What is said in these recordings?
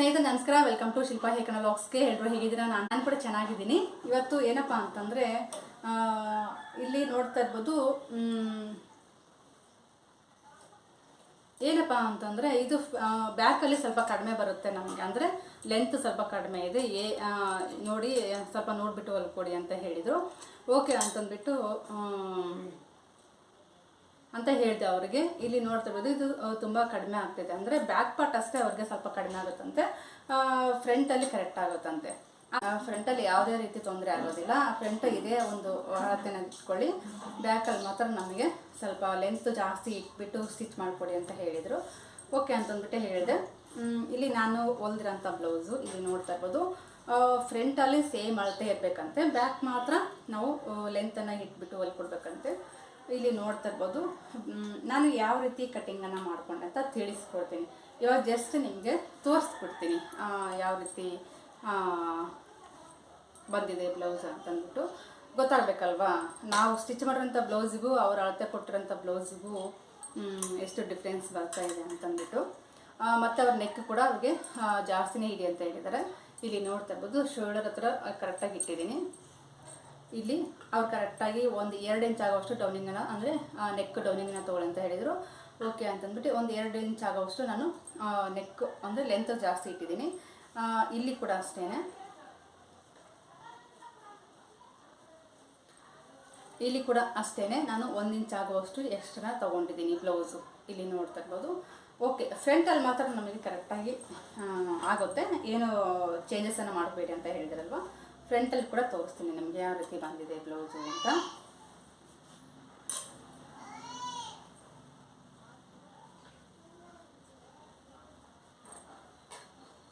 ಸ್ನೇಹಿತರೆ, ನಮಸ್ಕಾರ. Welcome to Shilpa Hekana ವ್ಲಾಗ್ಸ್ಗೆ ಎಲ್ಲರೂ ಹೇಗಿದ್ದೀರಾ? ನಾನು ನಾನು ಕೂಡ ಚೆನ್ನಾಗಿದ್ದೀನಿ. ಇವತ್ತು ಏನಪ್ಪ ಅಂತಂದರೆ ಇಲ್ಲಿ ನೋಡ್ತಾ ಇರ್ಬೋದು ಏನಪ್ಪ ಅಂತಂದರೆ, ಇದು ಬ್ಯಾಕಲ್ಲಿ ಸ್ವಲ್ಪ ಕಡಿಮೆ ಬರುತ್ತೆ ನಮಗೆ. ಅಂದರೆ ಲೆಂತ್ ಸ್ವಲ್ಪ ಕಡಿಮೆ ಇದೆ. ಏ ನೋಡಿ, ಸ್ವಲ್ಪ ನೋಡಿಬಿಟ್ಟು ಹೊಲ್ಕೊಡಿ ಅಂತ ಹೇಳಿದರು. ಓಕೆ ಅಂತಂದ್ಬಿಟ್ಟು ಅಂತ ಹೇಳಿದೆ ಅವರಿಗೆ. ಇಲ್ಲಿ ನೋಡ್ತಾ ಇರ್ಬೋದು, ಇದು ತುಂಬ ಕಡಿಮೆ ಆಗ್ತಿದೆ. ಅಂದರೆ ಬ್ಯಾಕ್ ಪಾರ್ಟ್ ಅಷ್ಟೇ ಅವ್ರಿಗೆ ಸ್ವಲ್ಪ ಕಡಿಮೆ ಆಗುತ್ತಂತೆ. ಫ್ರಂಟಲ್ಲಿ ಕರೆಕ್ಟ್ ಆಗುತ್ತಂತೆ. ಫ್ರಂಟಲ್ಲಿ ಯಾವುದೇ ರೀತಿ ತೊಂದರೆ ಆಗೋದಿಲ್ಲ. ಫ್ರಂಟ್ ಇದೆ ಒಂದು ಅಳತೆನ ಇಟ್ಕೊಳ್ಳಿ. ಬ್ಯಾಕಲ್ಲಿ ಮಾತ್ರ ನಮಗೆ ಸ್ವಲ್ಪ ಲೆಂತ್ ಜಾಸ್ತಿ ಇಟ್ಬಿಟ್ಟು ಸ್ಟಿಚ್ ಮಾಡಿಕೊಡಿ ಅಂತ ಹೇಳಿದರು. ಓಕೆ ಅಂತಂದ್ಬಿಟ್ಟು ಹೇಳಿದೆ. ಇಲ್ಲಿ ನಾನು ಹೊಲ್ದಿರೋಂಥ ಬ್ಲೌಸು ಇಲ್ಲಿ ನೋಡ್ತಾ ಇರ್ಬೋದು. ಫ್ರಂಟಲ್ಲಿ ಸೇಮ್ ಅಳತೆ ಇರಬೇಕಂತೆ. ಬ್ಯಾಕ್ ಮಾತ್ರ ನಾವು ಲೆಂತನ್ನು ಇಟ್ಬಿಟ್ಟು ಹೊಲ್ಕೊಡ್ಬೇಕಂತೆ. ಇಲ್ಲಿ ನೋಡ್ತಾ ಇರ್ಬೋದು. ನಾನು ಯಾವ ರೀತಿ ಕಟ್ಟಿಂಗನ್ನು ಮಾಡ್ಕೊಂಡೆ ಅಂತ ತಿಳಿಸ್ಕೊಡ್ತೀನಿ. ಇವಾಗ ಜಸ್ಟ್ ನಿಮಗೆ ತೋರಿಸ್ಕೊಡ್ತೀನಿ. ಯಾವ ರೀತಿ ಬಂದಿದೆ ಬ್ಲೌಸ್ ಅಂತಂದ್ಬಿಟ್ಟು ಗೊತ್ತಾಗಬೇಕಲ್ವಾ? ನಾವು ಸ್ಟಿಚ್ ಮಾಡಿರೋಂಥ ಬ್ಲೌಸಿಗೂ ಅವ್ರ ಅಳತೆ ಕೊಟ್ಟಿರೋಂಥ ಬ್ಲೌಸಿಗೂ ಎಷ್ಟು ಡಿಫ್ರೆನ್ಸ್ ಬರ್ತಾ ಇದೆ ಅಂತಂದ್ಬಿಟ್ಟು ಮತ್ತು ಅವ್ರ ನೆಕ್ ಕೂಡ ಅವ್ರಿಗೆ ಜಾಸ್ತಿನೇ ಇದೆ ಅಂತ ಹೇಳಿದ್ದಾರೆ. ಇಲ್ಲಿ ನೋಡ್ತಾ ಇರ್ಬೋದು, ಶೋಲ್ಡರ್ ಹತ್ರ ಕರೆಕ್ಟಾಗಿ ಇಟ್ಟಿದ್ದೀನಿ. ಇಲ್ಲಿ ಅವ್ರು ಕರೆಕ್ಟಾಗಿ ಒಂದು ಎರಡು ಇಂಚ್ ಆಗೋಷ್ಟು ಡೌನಿಂಗನ್ನು ಅಂದರೆ ನೆಕ್ ಡೌನಿಂಗನ್ನು ತೊಗೊಳ್ಳಿ ಅಂತ ಹೇಳಿದರು. ಓಕೆ ಅಂತಂದ್ಬಿಟ್ಟು ಒಂದು ಎರಡು ಇಂಚ್ ಆಗೋಷ್ಟು ನಾನು ನೆಕ್ ಅಂದರೆ ಲೆಂತ್ ಜಾಸ್ತಿ ಇಟ್ಟಿದ್ದೀನಿ. ಇಲ್ಲಿ ಕೂಡ ಅಷ್ಟೇ ಇಲ್ಲಿ ಕೂಡ ಅಷ್ಟೇ ನಾನು ಒಂದು ಇಂಚ್ ಆಗುವಷ್ಟು ಎಕ್ಸ್ಟ್ರಾ ತೊಗೊಂಡಿದ್ದೀನಿ ಬ್ಲೌಸು ಇಲ್ಲಿ ನೋಡ್ತಾ ಇರ್ಬೋದು. ಓಕೆ ಫ್ರಂಟಲ್ಲಿ ಮಾತ್ರ ನಮಗೆ ಕರೆಕ್ಟಾಗಿ ಆಗುತ್ತೆ. ಏನು ಚೇಂಜಸನ್ನು ಮಾಡಬೇಡಿ ಅಂತ ಹೇಳಿದ್ರಲ್ವ? ಫ್ರಂಟಲ್ಲಿ ಕೂಡ ತೋರಿಸ್ತೀನಿ ನಮಗೆ ಯಾವ ರೀತಿ ಬಂದಿದೆ ಬ್ಲೌಸು ಅಂತ.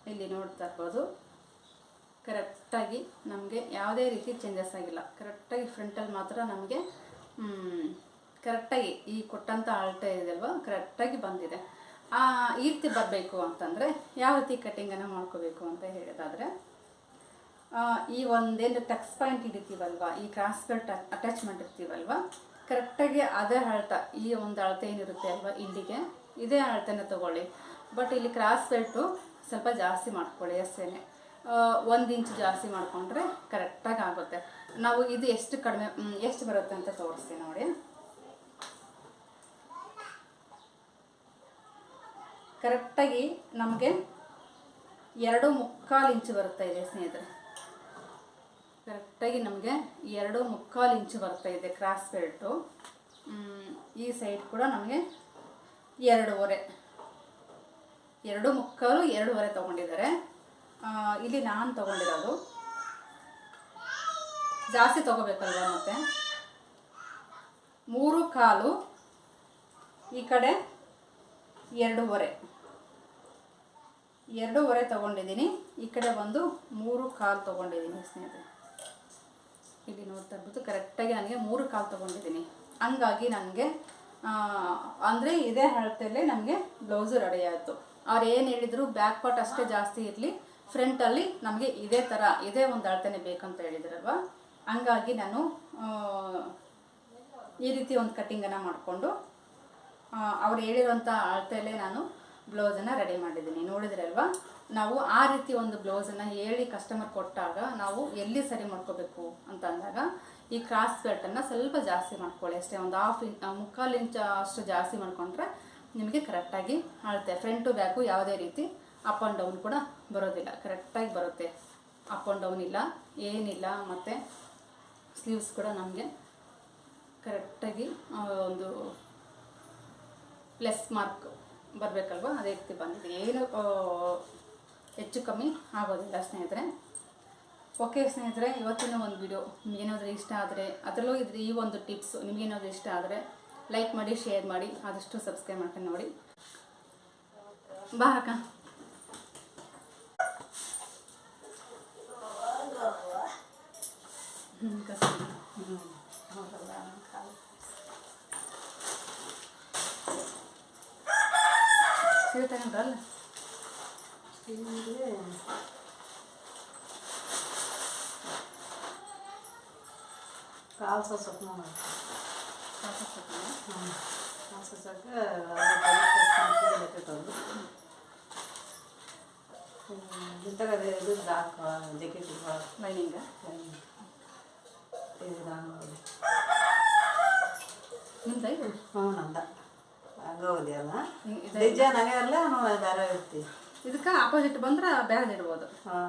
ಇಲ್ಲಿ ನೋಡ್ತಾ ಇರ್ಬೋದು ಕರೆಕ್ಟಾಗಿ ನಮಗೆ ಯಾವುದೇ ರೀತಿ ಚೇಂಜಸ್ ಆಗಿಲ್ಲ. ಕರೆಕ್ಟಾಗಿ ಫ್ರಂಟಲ್ಲಿ ಮಾತ್ರ ನಮಗೆ ಕರೆಕ್ಟಾಗಿ ಈ ಕೊಟ್ಟಂಥ ಅಳತೆ ಅಲ್ವಾ? ಕರೆಕ್ಟಾಗಿ ಬಂದಿದೆ. ಆ, ಈ ರೀತಿ ಬರಬೇಕು ಅಂತಂದರೆ ಯಾವ ರೀತಿ ಕಟ್ಟಿಂಗನ್ನು ಮಾಡ್ಕೋಬೇಕು ಅಂತ ಹೇಳಿದಾದರೆ ಈ ಒಂದೇನು ಟಕ್ಸ್ ಪಾಯಿಂಟ್ ಹಿಡಿತೀವಲ್ವ? ಈ ಕ್ರಾಸ್ ಅಟ್ಯಾಚ್ಮೆಂಟ್ ಇರ್ತೀವಲ್ವ? ಕರೆಕ್ಟಾಗಿ ಅದೇ ಅಳತ, ಈ ಒಂದು ಅಳತೆ ಏನಿರುತ್ತೆ ಅಲ್ವಾ ಇಲ್ಲಿಗೆ ಇದೇ ಅಳತೆನ ತಗೊಳ್ಳಿ. ಬಟ್ ಇಲ್ಲಿ ಕ್ರಾಸ್ ಬೆಲ್ಟು ಸ್ವಲ್ಪ ಜಾಸ್ತಿ ಮಾಡ್ಕೊಳ್ಳಿ ಅಷ್ಟೇ ಒಂದು ಇಂಚು ಜಾಸ್ತಿ ಮಾಡಿಕೊಂಡ್ರೆ ಕರೆಕ್ಟಾಗಿ ಆಗುತ್ತೆ. ನಾವು ಇದು ಎಷ್ಟು ಕಡಿಮೆ ಎಷ್ಟು ಬರುತ್ತೆ ಅಂತ ತೋರಿಸ್ತೀನಿ ನೋಡಿ. ಕರೆಕ್ಟಾಗಿ ನಮಗೆ ಎರಡು ಮುಕ್ಕಾಲು ಇಂಚು ಬರುತ್ತೆ ಇದೆ ಸ್ನೇಹಿತರೆ. ಕರೆಕ್ಟಾಗಿ ನಮಗೆ ಎರಡು ಮುಕ್ಕಾಲು ಇಂಚು ಬರ್ತಾ ಇದೆ ಕ್ರಾಸ್ ಬೆಲ್ಟು. ಈ ಸೈಡ್ ಕೂಡ ನಮಗೆ ಎರಡೂವರೆ. ಎರಡು ಮುಕ್ಕಾಲು, ಎರಡೂವರೆ ತೊಗೊಂಡಿದ್ದಾರೆ. ಇಲ್ಲಿ ನಾನು ತೊಗೊಂಡಿರೋದು. ಜಾಸ್ತಿ ತೊಗೋಬೇಕಲ್ವ ಮತ್ತೆ? ಮೂರು ಕಾಲು, ಈ ಕಡೆ ಎರಡೂವರೆ. ಎರಡೂವರೆ ತೊಗೊಂಡಿದ್ದೀನಿ. ಈ ಕಡೆ ಬಂದು ಮೂರು ಕಾಲು ತೊಗೊಂಡಿದ್ದೀನಿ ಸ್ನೇಹಿತರೆ. ಇಲ್ಲಿ ನೋಡ್ತಾ ಇರ್ಬೋದು ಕರೆಕ್ಟಾಗಿ ನನಗೆ ಮೂರು ಕಾಲು ತೊಗೊಂಡಿದ್ದೀನಿ. ಹಂಗಾಗಿ ನನಗೆ ಅಂದರೆ ಇದೇ ಅಳತೆಯಲ್ಲೇ ನಮಗೆ ಬ್ಲೌಸು ರೆಡಿ ಆಯಿತು. ಅವ್ರು ಏನು ಹೇಳಿದರು ಬ್ಯಾಕ್ ಪಾರ್ಟ್ ಅಷ್ಟೇ ಜಾಸ್ತಿ ಇರಲಿ ಫ್ರಂಟಲ್ಲಿ ನಮಗೆ ಇದೇ ಥರ ಇದೇ ಒಂದು ಅಳತೆನೇ ಬೇಕಂತ ಹೇಳಿದ್ರಲ್ವ? ಹಂಗಾಗಿ ನಾನು ಈ ರೀತಿ ಒಂದು ಕಟ್ಟಿಂಗನ್ನು ಮಾಡಿಕೊಂಡು ಅವ್ರು ಹೇಳಿರೋಂಥ ಅಳತೆಯಲ್ಲೇ ನಾನು ಬ್ಲೌಸನ್ನು ರೆಡಿ ಮಾಡಿದ್ದೀನಿ. ನೋಡಿದ್ರಲ್ವಾ? ನಾವು ಆ ರೀತಿ ಒಂದು ಬ್ಲೌಸನ್ನು ಹೇಳಿ ಕಸ್ಟಮರ್ ಕೊಟ್ಟಾಗ ನಾವು ಎಲ್ಲಿ ಸರಿ ಮಾಡ್ಕೋಬೇಕು ಅಂತ ಅಂದಾಗ ಈ ಕ್ರಾಸ್ ಬೆಲ್ಟನ್ನು ಸ್ವಲ್ಪ ಜಾಸ್ತಿ ಮಾಡ್ಕೊಳ್ಳಿ. ಅಷ್ಟೇ ಒಂದು ಹಾಫ್ ಇಂಚ್ ಮುಕ್ಕಾಲು ಇಂಚ್ ಅಷ್ಟು ಜಾಸ್ತಿ ಮಾಡಿಕೊಂಡ್ರೆ ನಿಮಗೆ ಕರೆಕ್ಟಾಗಿ ಫ್ರಂಟ್ ಫ್ರಂಟು ಬ್ಯಾಕು ಯಾವುದೇ ರೀತಿ ಅಪ್ ಆ್ಯಂಡ್ ಡೌನ್ ಕೂಡ ಬರೋದಿಲ್ಲ. ಕರೆಕ್ಟಾಗಿ ಬರುತ್ತೆ. ಅಪ್ ಆ್ಯಂಡ್ ಡೌನ್ ಇಲ್ಲ, ಏನಿಲ್ಲ, ಮತ್ತು ಸ್ಲೀವ್ಸ್ ಕೂಡ ನಮಗೆ ಕರೆಕ್ಟಾಗಿ ಒಂದು ಪ್ಲಸ್ ಮಾರ್ಕ್ ಬರಬೇಕಲ್ವ? ಅದೇ ರೀತಿ ಬಂದಿದೆ. ಏನು ಹೆಚ್ಚು ಕಮ್ಮಿ ಆಗೋದಿಲ್ಲ, ಸ್ನೇಹಿತರೆ. ಓಕೆ, ಸ್ನೇಹಿತರೆ, ಇವತ್ತಿನ ಒಂದು ವಿಡಿಯೋ ನಿಮಗೇನಾದರೂ ಇಷ್ಟ ಆದರೆ, ಅದರಲ್ಲೂ ಇದ್ರೆ ಈ ಒಂದು ಟಿಪ್ಸ್ ನಿಮಗೇನಾದರೂ ಇಷ್ಟ ಆದರೆ ಲೈಕ್ ಮಾಡಿ ಶೇರ್ ಮಾಡಿ, ಆದಷ್ಟು ಸಬ್ಸ್ಕ್ರೈಬ್ ಮಾಡ್ಕೊಂಡು ನೋಡಿ. ಬಾ ಹ್ಞೂ ಸಿಗುತ್ತಾಗಲ್ಲ ಕಾಲು ಸೊಪ್ಪು ಮಾಡಿ ಸಾಕು ಕಾಲು ಸೊಸಕ್ಕೆ ಇಂತಾಗ ಅದು ಇದು ಹಾಕೋ ಜಾಕೆಟ್ ಲೈನಿಂಗ್ ಇದು ರಂಗೋಲಿ ನಿಮ್ದು ಇದು? ಹ್ಞೂ ನಂದ. ರಂಗೋಲಿ ಅಲ್ಲ. ಡಿಸೈನ್ ಹಂಗೆ ಅಲ್ಲ ನಾವು ಬೇರೆ ಇರ್ತೀವಿ. ಇದಕ್ಕೆ ಆಪೋಸಿಟ್ ಬಂದ್ರೆ ಬೇರೆ ಇಡ್ಬೋದು.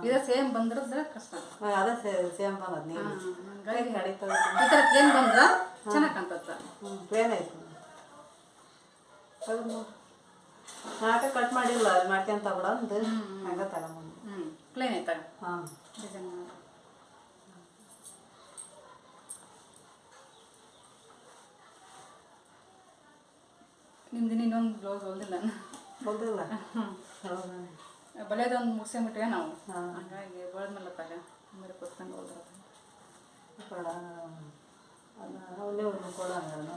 ಇದ ಸೇಮ್ ಬಂದ್ರೆ ಕಷ್ಟ. ಅದೇ ಸೇಮ್ ಬಂದದ ನೀವು ಹಂಗಾಗಿ ನಡೀತದೆ? ಈ ಥರ ಪ್ಲೇನ್ ಬಂದ್ರೆ ಚೆನ್ನಾಗಿ ಕಾಣ್ತತ್ತ ಹ್ಞೂ ಪ್ಲೇನ್ ಐತೆ ನಾಟ ಕಟ್ ಮಾಡಿಲ್ಲ ಮಾಡ್ಕೊಂತ ಬಿಡಂದು ಹಂಗೆ ತಗೊಂಬಂದು. ಹ್ಞೂ ಪ್ಲೇನ್ ಐತೆ ಹಾಂ. ಡಿಸೈನ್ ನಿಮ್ದು ಇನ್ನೊಂದು ಬ್ಲೌಸ್ ಹೊಲ್ದಿಲ್ಲ ಹೋಗಿಲ್ಲ ಹ್ಞೂ ಹೌದಾ? ಬಳೆದೊಂದು ಮುಗಿಸ್ಕೊಂಬಿಟ್ವೆ ನಾವು. ಹಂಗಾಗಿ ಹೊಳ್ದ್ಮೇಲೆ ಮೇಲೆ ಆಮೇಲೆ ಕೊತ್ಕೊಂಡು ಹೋದ್ರೆ ಕೊಡ. ಅವನೇ ಒಂದು ಕೊಡ ಹಂಗಲ್ಲ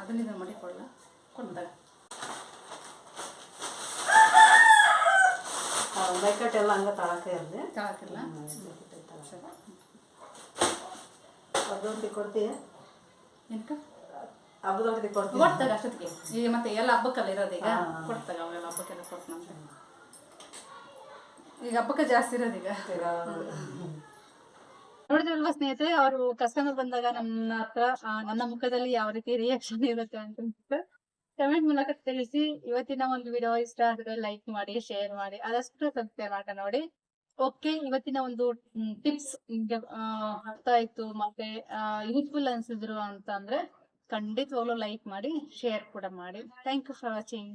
ಅದನ್ನ ಇದನ್ನ ಮಾಡಿ ಕೊಡಲ್ಲ. ಕೊಡ್ದಾಗ ಲೆಕ್ಕಟ್ ಎಲ್ಲ ಹಂಗೆ ತಳಕ್ಕೆ ಇರಲಿ. ತಳಕಿಲ್ಲ ಅದೊಂದು ಕೊಡ್ತೀಯ? ಏನಕ್ಕ? ಹಬ್ಬದೊಟ್ಟಿಗೆ ಕೊಡ್ತೀವಿ. ಕೊಡ್ತಾಗ ಅಷ್ಟೊತ್ತಿಗೆ. ಈಗ ಮತ್ತೆ ಎಲ್ಲ ಹಬ್ಬಕ್ಕೆಲ್ಲ ಇರೋದೀಗ ಹಾ. ಕೊಡ್ತಾಗ ಅವೆಲ್ಲ ಹಬ್ಬಕ್ಕೆಲ್ಲ ಕೊಡ್ತಾನಂತೆ ಈಗ ಹಬ್ಬಕ್ಕೆ ಜಾಸ್ತಿ ಇರೋದೀಗ ನೋಡಿದ್ರಲ್ವಾ ಸ್ನೇಹಿತರೆ ಅವರು ಕಸ್ಟಮರ್ ಬಂದಾಗ ನನ್ನ ಹತ್ರ ನನ್ನ ಮುಖದಲ್ಲಿ ಯಾವ ರೀತಿ ರಿಯಾಕ್ಷನ್ ಇರುತ್ತೆ ಅಂತ ಕಮೆಂಟ್ ಮೂಲಕ ತಿಳಿಸಿ. ಇವತ್ತಿನ ಒಂದು ವಿಡಿಯೋ ಇಷ್ಟ ಆದ್ರೆ ಲೈಕ್ ಮಾಡಿ ಶೇರ್ ಮಾಡಿ. ಆದಷ್ಟು ಸಬ್ಸ್ಕ್ರೈಬ್ ಮಾಡ್ತಾ ನೋಡಿ. ಓಕೆ ಇವತ್ತಿನ ಒಂದು ಟಿಪ್ಸ್ ಅರ್ಥ ಆಯ್ತು, ಮತ್ತೆ ಯೂಸ್ಫುಲ್ ಅನ್ಸಿದ್ರು ಅಂತ ಅಂದ್ರೆ ಖಂಡಿತವಾಗ್ಲೂ ಲೈಕ್ ಮಾಡಿ ಶೇರ್ ಕೂಡ ಮಾಡಿ. Thank you for watching